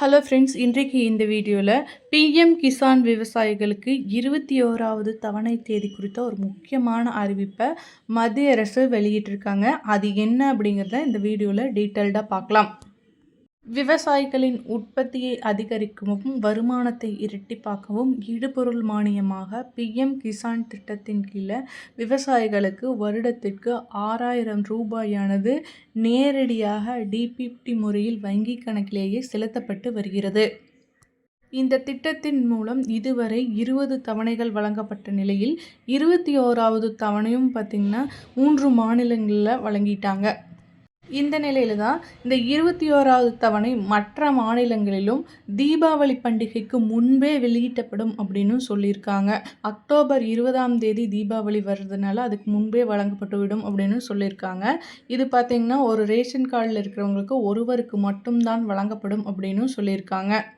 Hello friends இன்றைக்கு இந்த வீடியோவில் பிஎம் கிசான் விவசாயிகளுக்கு இருபத்தி ஓராவது தவணை தேதி குறித்த ஒரு முக்கியமான அறிவிப்பை மத்திய அரசு வெளியிட்டிருக்காங்க. அது என்ன அப்படிங்கிறத இந்த வீடியோவில் டீட்டெயில்டாக பார்க்கலாம். விவசாயிகளின் உற்பத்தியை அதிகரிக்கவும் வருமானத்தை இரட்டிப்பாக்கவும் இடுபொருள் மானியமாக பிஎம் கிசான் திட்டத்தின் கீழே விவசாயிகளுக்கு வருடத்திற்கு ஆறாயிரம் ரூபாயானது நேரடியாக டிபிடி முறையில் வங்கி கணக்கிலேயே செலுத்தப்பட்டு வருகிறது. இந்த திட்டத்தின் மூலம் இதுவரை இருபது தவணைகள் வழங்கப்பட்ட நிலையில் இருபத்தி ஓராவது தவணையும் பார்த்திங்கன்னா மூன்று மாநிலங்களில் வழங்கிட்டாங்க. இந்த நிலையில தான் இந்த இருபத்தி ஓராவது தவணை மற்ற மாநிலங்களிலும் தீபாவளி பண்டிகைக்கு முன்பே வெளியிட்டப்படும் அப்படின்னு சொல்லியிருக்காங்க. அக்டோபர் இருபதாம் தேதி தீபாவளி வர்றதுனால அதுக்கு முன்பே வழங்கப்பட்டு விடும் அப்படின்னு சொல்லியிருக்காங்க. இது பார்த்திங்கன்னா ஒரு ரேஷன் கார்டில் இருக்கிறவங்களுக்கு ஒருவருக்கு மட்டும்தான் வழங்கப்படும் அப்படின்னு சொல்லியிருக்காங்க.